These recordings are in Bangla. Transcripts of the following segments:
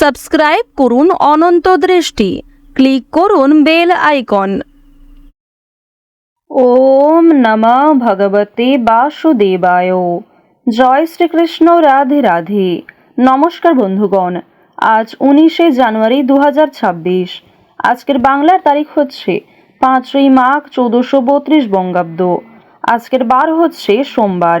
সাবস্ক্রাইব করুন অনন্ত দৃষ্টি। ক্লিক করুন বেল আইকন। ওম নমঃ ভগবতে বাসুদেবায়। জয় শ্রীকৃষ্ণ রাধে রাধে। নমস্কার বন্ধুগণ। আজ উনিশে জানুয়ারি দু হাজার ছাব্বিশ। আজকের বাংলার তারিখ হচ্ছে পাঁচই মাঘ চৌদ্দশো বত্রিশ বঙ্গাব্দ। আজকের বার হচ্ছে সোমবার।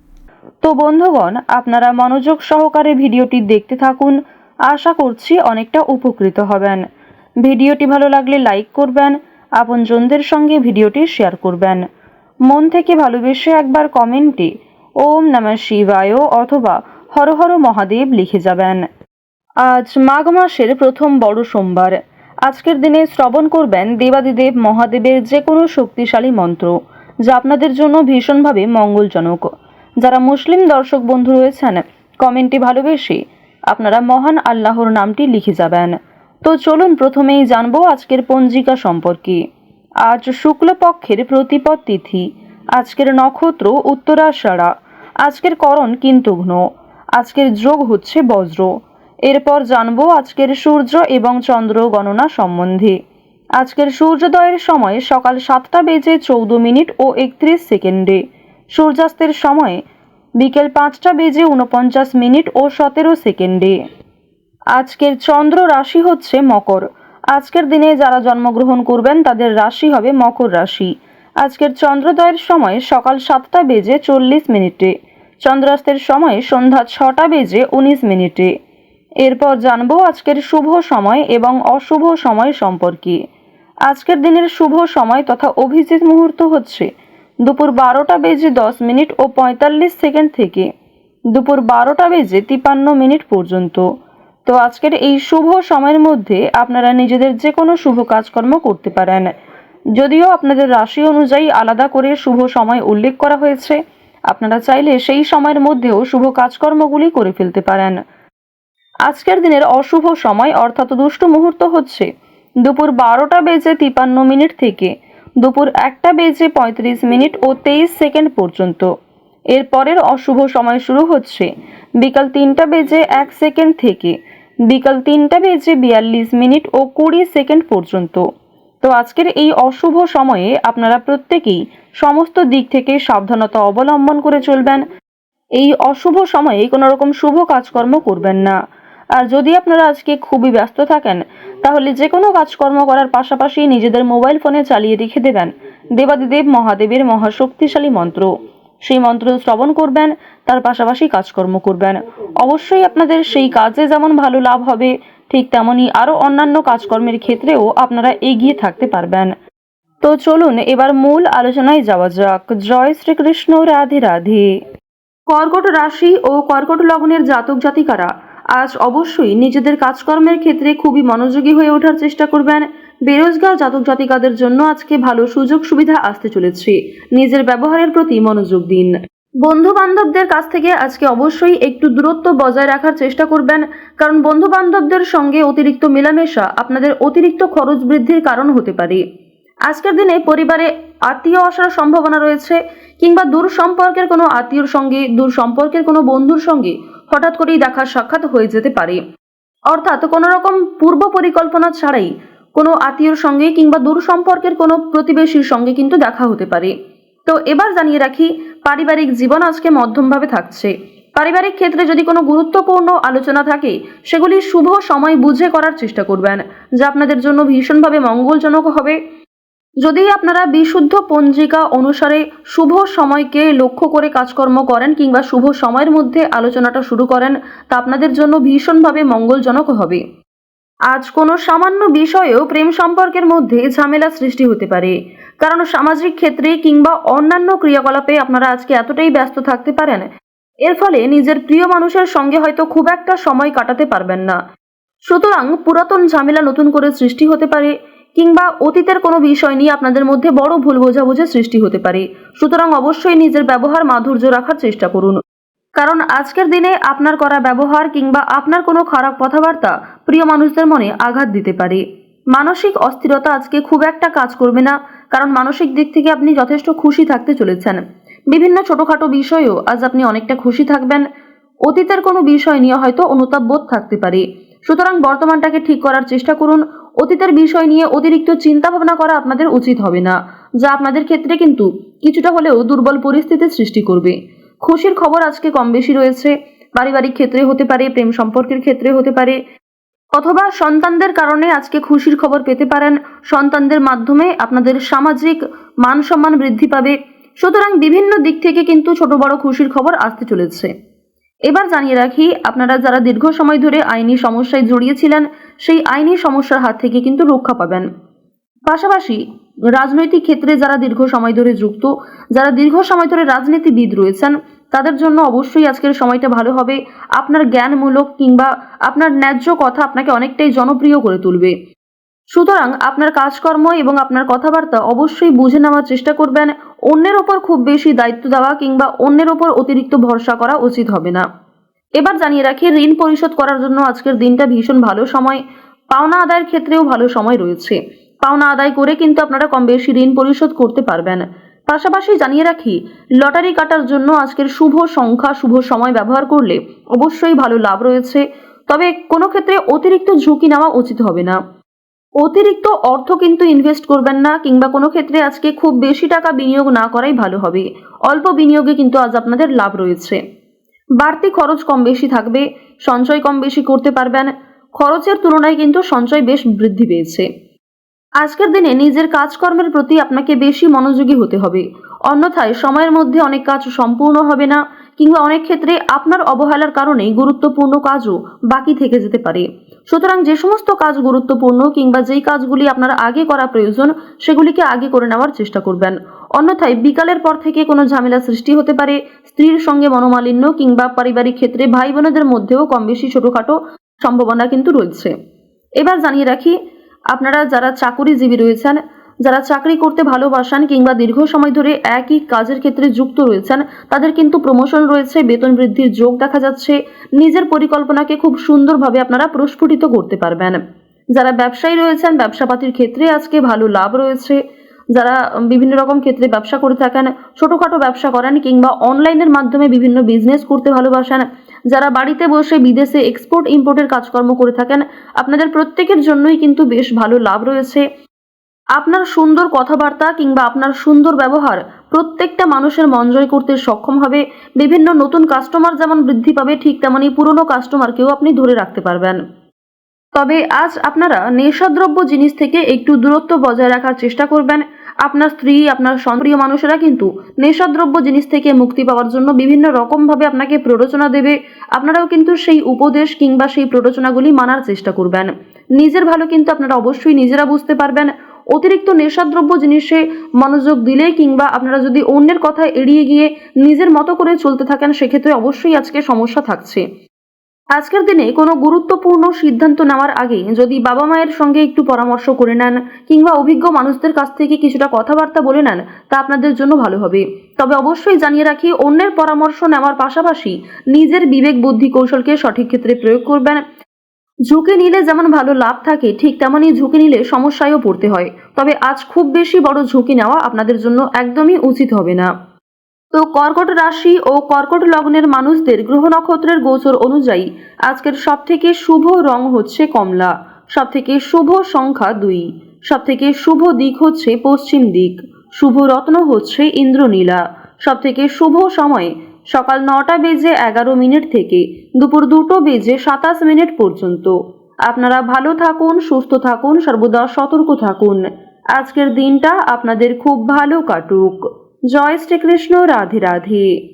তো বন্ধুগণ, আপনারা মনোযোগ সহকারে ভিডিওটি দেখতে থাকুন। আশা করছি অনেকটা উপকৃত হবেন। ভিডিওটি ভালো লাগলে লাইক করবেন, আপনজনদের সঙ্গে ভিডিওটি শেয়ার করবেন। মন থেকে ভালোবেসে একবার কমেন্টে ওম নমঃ শিবায় অথবা হর হর মহাদেব লিখে যাবেন। আজ মাঘ মাসের প্রথম বড় সোমবার। আজকের দিনে শ্রবণ করবেন দেবাদিদেব মহাদেবের যে কোনো শক্তিশালী মন্ত্র, যা আপনাদের জন্য ভীষণভাবে মঙ্গলজনক। যারা মুসলিম দর্শক বন্ধু রয়েছেন কমেন্টে ভালোবেসে আপনারা মহান আল্লাহর নামটি লিখে যাবেন। তো চলুন প্রথমেই জানব আজকের পঞ্জিকা সম্পর্কে। আজ শুক্লপক্ষের প্রতিপদ তিথি, আজকের নক্ষত্র উত্তরাষাঢ়া, আজকের করণ কিন্তু কিন্তুঘ্ন, আজকের যোগ হচ্ছে বজ্র। এরপর জানব আজকের সূর্য এবং চন্দ্র গণনা সম্বন্ধে। আজকের সূর্যোদয়ের সময় সকাল সাতটা বেজে চৌদ্দ মিনিট ও একত্রিশ সেকেন্ডে সূর্যাস্তের সময় বিকেল পাঁচটা বেজে উনপঞ্চাশ মিনিট ও সতেরো সেকেন্ডে। আজকের চন্দ্র রাশি হচ্ছে মকর। আজকের দিনে যারা জন্মগ্রহণ করবেন, তাদের রাশি হবে মকর রাশি। আজকের চন্দ্রোদয়ের সময় সকাল সাতটা বেজে চল্লিশ মিনিটে। চন্দ্রাস্তের সময় সন্ধ্যা ছটা বেজে উনিশ মিনিটে। এরপর জানব আজকের শুভ সময় এবং অশুভ সময় সম্পর্কে। আজকের দিনের শুভ সময় তথা অভিজিৎ মুহূর্ত হচ্ছে দুপুর বারোটা বেজে দশ মিনিট ও পঁয়তাল্লিশ সেকেন্ড থেকে দুপুর বারোটা বেজে তিপান্ন মিনিট পর্যন্ত। তো আজকের এই শুভ সময়ের মধ্যে আপনারা নিজেদের যে কোনো শুভ কাজকর্ম করতে পারেন। যদিও আপনাদের রাশি অনুযায়ী আলাদা করে শুভ সময় উল্লেখ করা হয়েছে। আপনারা চাইলে সেই সময়ের মধ্যেও শুভ কাজকর্মগুলি করে ফেলতে পারেন। আজকের দিনের অশুভ সময় অর্থাৎ দুষ্ট মুহূর্ত হচ্ছে দুপুর বারোটা বেজে তিপান্ন মিনিট থেকে দুপুর একটা বেজে পঁয়ত্রিশ মিনিট ও তেইশ সেকেন্ড পর্যন্ত। এর পরের অশুভ সময় শুরু হচ্ছে বিকাল তিনটা বেজে এক সেকেন্ড থেকে। বিকাল তিনটা বেজে বিয়াল্লিশ মিনিট ও কুড়ি সেকেন্ড পর্যন্ত। তো আজকের এই অশুভ সময়ে আপনারা প্রত্যেকেই সমস্ত দিক থেকে সাবধানতা অবলম্বন করে চলবেন। এই অশুভ সময়ে কোনো রকম শুভ কাজকর্ম করবেন না। আর যদি আপনারা আজকে খুবই ব্যস্ত থাকেন তাহলে যে কোনো কাজকর্ম করার পাশাপাশি নিজেদের মোবাইল ফোনে চালিয়ে রেখে দেবেন। দেবাদিদেব মহাদেবের মহাশক্তিশালী মন্ত্র। সেই মন্ত্র শ্রবণ করবেন, তার পাশাপাশি কাজকর্ম করবেন। অবশ্যই আপনাদের সেই কাজে যেমন ভালো লাভ হবে, ঠিক তেমনই আরও অন্যান্য কাজকর্মের ক্ষেত্রেও আপনারা এগিয়ে থাকতে পারবেন। তো চলুন এবার মূল আলোচনায় যাওয়া যাক। জয় শ্রীকৃষ্ণ, রাধে রাধে। কর্কট রাশি ও কর্কট লগ্নের জাতক জাতিকারা আজ অবশ্যই নিজেদের কাজকর্মের ক্ষেত্রে খুবই মনোযোগী হয়ে ওঠার চেষ্টা করবেন। বেরোজগার জাতক জাতিকাদের জন্য আজকে ভালো সুযোগ সুবিধা আসতে চলেছে। নিজের ব্যবহারের প্রতি মনোযোগ দিন। বন্ধু বান্ধবদের কাছ থেকে আজকে অবশ্যই একটু দূরত্ব বজায় রাখার চেষ্টা করবেন। কারণ বন্ধু বান্ধবদের সঙ্গে অতিরিক্ত মেলামেশা আপনাদের অতিরিক্ত খরচ বৃদ্ধির কারণ হতে পারে। আজকের দিনে পরিবারে আত্মীয় আসার সম্ভাবনা রয়েছে, কিংবা দূর সম্পর্কের কোনো আত্মীয়র সঙ্গে, দূর সম্পর্কের কোনো বন্ধুর সঙ্গে হঠাৎ করেই দেখা সাক্ষাৎ হয়ে যেতে পারে। অর্থাৎ কোনো রকম পূর্ব পরিকল্পনা ছাড়াই কোনো আত্মীয়র সঙ্গে কিংবা দূর সম্পর্কের কোনো প্রতিবেশীর সঙ্গে কিন্তু দেখা হতে পারে। তো এবার জানিয়ে রাখি, পারিবারিক জীবন আজকে মধ্যমভাবে থাকছে। পারিবারিক ক্ষেত্রে যদি কোনো গুরুত্বপূর্ণ আলোচনা থাকে, সেগুলি শুভ সময় বুঝে করার চেষ্টা করবেন, যা আপনাদের জন্য ভীষণভাবে মঙ্গলজনক হবে। যদি আপনারা বিশুদ্ধ পঞ্জিকা অনুসারে শুভ সময়কে লক্ষ্য করে কাজকর্ম করেন কিংবা শুভ সময়ের মধ্যে আলোচনাটা শুরু করেন, তা আপনাদের জন্য ভীষণভাবে মঙ্গলজনক হবে। আজ কোনো সামান্য বিষয়েও প্রেম সম্পর্কের মধ্যে ঝামেলা সৃষ্টি হতে পারে, কারণ সামাজিক ক্ষেত্রে কিংবা অন্যান্য ক্রিয়াকলাপে আপনারা আজকে এতটাই ব্যস্ত থাকতে পারেন, এর ফলে নিজের প্রিয় মানুষের সঙ্গে হয়তো খুব একটা সময় কাটাতে পারবেন না। সুতরাং পুরাতন ঝামেলা নতুন করে সৃষ্টি হতে পারে কিংবা অতীতের কোনো বিষয় নিয়ে আপনাদের মধ্যে বড় ভুল বোঝাবুঝি সৃষ্টি হতে পারে। সুতরাং অবশ্যই নিজের ব্যবহার মাধুর্য রাখার চেষ্টা করুন। কারণ আজকের দিনে আপনার করা ব্যবহার কিংবা আপনার কোনো খারাপ কথাবার্তা প্রিয় মানুষদের মনে আঘাত দিতে পারে। মানসিক অস্থিরতা আজকে খুব একটা কাজ করবে না, কারণ মানসিক দিক থেকে আপনি যথেষ্ট খুশি থাকতে চলেছেন। বিভিন্ন ছোটখাটো বিষয়েও আজ আপনি অনেকটা খুশি থাকবেন। অতীতের কোনো বিষয় নিয়ে হয়তো অনুতাপ বোধ থাকতে পারে। সুতরাং বর্তমানটাকে ঠিক করার চেষ্টা করুন। অতীতের বিষয় নিয়ে অতিরিক্ত চিন্তা ভাবনা করা আপনাদের উচিত হবে না, যা আপনাদের ক্ষেত্রে কিন্তু কিছুটা হলেও দুর্বল পরিস্থিতির সৃষ্টি করবে। খুশির খবর আজকে কম বেশি রয়েছে, পারিবারিক ক্ষেত্রে হতে পারে, প্রেম সম্পর্কের ক্ষেত্রে হতে পারে, অথবা সন্তানদের কারণে আজকে খুশির খবর পেতে পারেন, সন্তানদের মাধ্যমে আপনাদের সামাজিক মান সম্মান বৃদ্ধি পাবে। সুতরাং বিভিন্ন দিক থেকে কিন্তু ছোট বড় খুশির খবর আসতে চলেছে। এবার জানিয়ে রাখি, আপনারা যারা দীর্ঘ সময় ধরে আইনি সমস্যায় জড়িয়েছিলেন, সেই আইনি সমস্যার হাত থেকে কিন্তু রক্ষা পাবেন। পাশাপাশি, রাজনৈতিক ক্ষেত্রে যারা দীর্ঘ সময় ধরে যুক্ত, যারা দীর্ঘ সময় ধরে রাজনীতিবিদ রয়েছেন, তাদের জন্য অবশ্যই আজকের সময়টা ভালো হবে। আপনার জ্ঞানমূলক কিংবা আপনার ন্যায্য কথা আপনাকে অনেকটাই জনপ্রিয় করে তুলবে। সুতরাং আপনার কাজকর্ম এবং আপনার কথাবার্তা অবশ্যই বুঝে নেওয়ার চেষ্টা করবেন। অন্যের ওপর খুব বেশি দায়িত্ব দেওয়া কিংবা অন্যের ওপর অতিরিক্ত ভরসা করা উচিত হবে না। এবার জানিয়ে রাখি, ঋণ পরিশোধ করার জন্য আজকের দিনটা ভীষণ ভালো সময়। পাওনা আদায়ের ক্ষেত্রেও ভালো সময় রয়েছে। পাওনা আদায় করে কিন্তু আপনারা কম বেশি ঋণ পরিশোধ করতে পারবেন। পাশাপাশি জানিয়ে রাখি, লটারি কাটার জন্য আজকের শুভ সংখ্যা, শুভ সময় ব্যবহার করলে অবশ্যই ভালো লাভ রয়েছে। তবে কোনো ক্ষেত্রে অতিরিক্ত ঝুঁকি নেওয়া উচিত হবে না। অতিরিক্ত অর্থ কিন্তু ইনভেস্ট করবেন না কিংবা কোনো ক্ষেত্রে আজকে খুব বেশি টাকা বিনিয়োগ না করাই ভালো হবে। অল্প বিনিয়োগে কিন্তু আজ আপনাদের লাভ রয়েছে। বাড়তি খরচ কম বেশি থাকবে, সঞ্চয় কম বেশি করতে পারবেন, খরচের তুলনায় কিন্তু সঞ্চয় বেশ বৃদ্ধি পেয়েছে। আজকের দিনে নিজের কাজকর্মের প্রতি আপনাকে বেশি মনোযোগী হতে হবে। অন্যথায় সময়ের মধ্যে অনেক কাজ সম্পূর্ণ হবে না, কিংবা অনেক ক্ষেত্রে আপনার অবহেলার কারণে গুরুত্বপূর্ণ কাজও বাকি থেকে যেতে পারে। সুতরাং যে সমস্ত কাজ গুরুত্বপূর্ণ কিংবা যেই কাজগুলি আপনার আগে করা প্রয়োজন, সেগুলিকে আগে করে নেওয়ার চেষ্টা করবেন। অন্যথায় বিকালের পর থেকে কোনো ঝামেলা সৃষ্টি হতে পারে। স্ত্রীর সঙ্গে মনোমালিন্য কিংবা পারিবারিক ক্ষেত্রে ভাই বোনেদের মধ্যেও কম বেশি ছোটোখাটো সম্ভাবনা কিন্তু রয়েছে। এবার জানিয়ে রাখি, আপনারা যারা চাকুরিজীবী রয়েছেন যারা চাকরি করতে ভালোবাসেন কিংবা দীর্ঘ সময় ধরে একই কাজের ক্ষেত্রে যুক্ত রয়েছেন, তাদের কিন্তু প্রমোশন রয়েছে, বেতন বৃদ্ধির যোগ দেখা যাচ্ছে। নিজের পরিকল্পনাকে খুব সুন্দরভাবে আপনারা প্রস্ফুটিত করতে পারবেন। যারা ব্যবসায়ী রয়েছেন, ব্যবসাপাতির ক্ষেত্রে আজকে ভালো লাভ রয়েছে। যারা বিভিন্ন রকম ক্ষেত্রে ব্যবসা করে থাকেন, ছোটোখাটো ব্যবসা করেন কিংবা অনলাইনের মাধ্যমে বিভিন্ন বিজনেস করতে ভালোবাসেন। যারা বাড়িতে বসে বিদেশে এক্সপোর্ট ইম্পোর্টের কাজকর্ম করে থাকেন, আপনাদের প্রত্যেকের জন্যই কিন্তু বেশ ভালো লাভ রয়েছে। আপনার সুন্দর কথাবার্তা কিংবা আপনার সুন্দর ব্যবহার প্রত্যেকটা মানুষের মন জয় করতে সক্ষম হবে। বিভিন্ন নতুন কাস্টমার যেমন বৃদ্ধি পাবে, ঠিক তেমনই পুরনো কাস্টমারকেও আপনি ধরে রাখতে পারবেন। তবে আজ আপনারা নেশাদ্রব্য জিনিস থেকে একটু দূরত্ব বজায় রাখার চেষ্টা করবেন। আপনার স্ত্রী, আপনার সন্প্রিয় মানুষেরা কিন্তু নেশাদ্রব্য জিনিস থেকে মুক্তি পাওয়ার জন্য বিভিন্ন রকমভাবে আপনাকে প্ররোচনা দেবে। আপনারাও কিন্তু সেই উপদেশ কিংবা সেই প্ররোচনাগুলি মানার চেষ্টা করবেন। নিজের ভালো কিন্তু আপনারা অবশ্যই নিজেরা বুঝতে পারবেন। অতিরিক্ত নেশাদ্রব্য জিনিসে মনোযোগ দিলে কিংবা আপনারা যদি অন্যের কথা এড়িয়ে গিয়ে নিজের মতো করে চলতে থাকেন, সেক্ষেত্রে অবশ্যই আজকে সমস্যা থাকছে। আজকের দিনে কোনো গুরুত্বপূর্ণ সিদ্ধান্ত নেওয়ার আগে যদি বাবা মায়ের সঙ্গে একটু পরামর্শ করে নেন কিংবা অভিজ্ঞ মানুষদের কাছ থেকে কিছুটা কথাবার্তা বলে নেন, তা আপনাদের জন্য ভালো হবে। তবে অবশ্যই জানিয়ে রাখি, অন্যের পরামর্শ নেওয়ার পাশাপাশি নিজের বিবেক বুদ্ধি কৌশলকে সঠিক ক্ষেত্রে প্রয়োগ করবেন। ঝুঁকি নিলে যেমন ভালো লাভ থাকে, ঠিক তেমনই ঝুঁকি নিলে সমস্যায়ও পড়তে হয়। তবে আজ খুব বেশি বড় ঝুঁকি নেওয়া আপনাদের জন্য একদমই উচিত হবে না। তো কর্কট রাশি ও কর্কট লগ্নের মানুষদের গ্রহ নক্ষত্রের গোচর অনুযায়ী আজকের সবথেকে শুভ রং হচ্ছে কমলা। সবথেকে শুভ সংখ্যা দুই। সবথেকে শুভ দিক হচ্ছে পশ্চিম দিক। শুভ রত্ন হচ্ছে ইন্দ্রনীলা। সবথেকে শুভ সময় সকাল নটা বেজে এগারো মিনিট থেকে দুপুর দুটো বেজে সাতাশ মিনিট পর্যন্ত। আপনারা ভালো থাকুন, সুস্থ থাকুন, সর্বদা সতর্ক থাকুন। আজকের দিনটা আপনাদের খুব ভালো কাটুক। জয় শ্রীকৃষ্ণ, রাধে রাধে।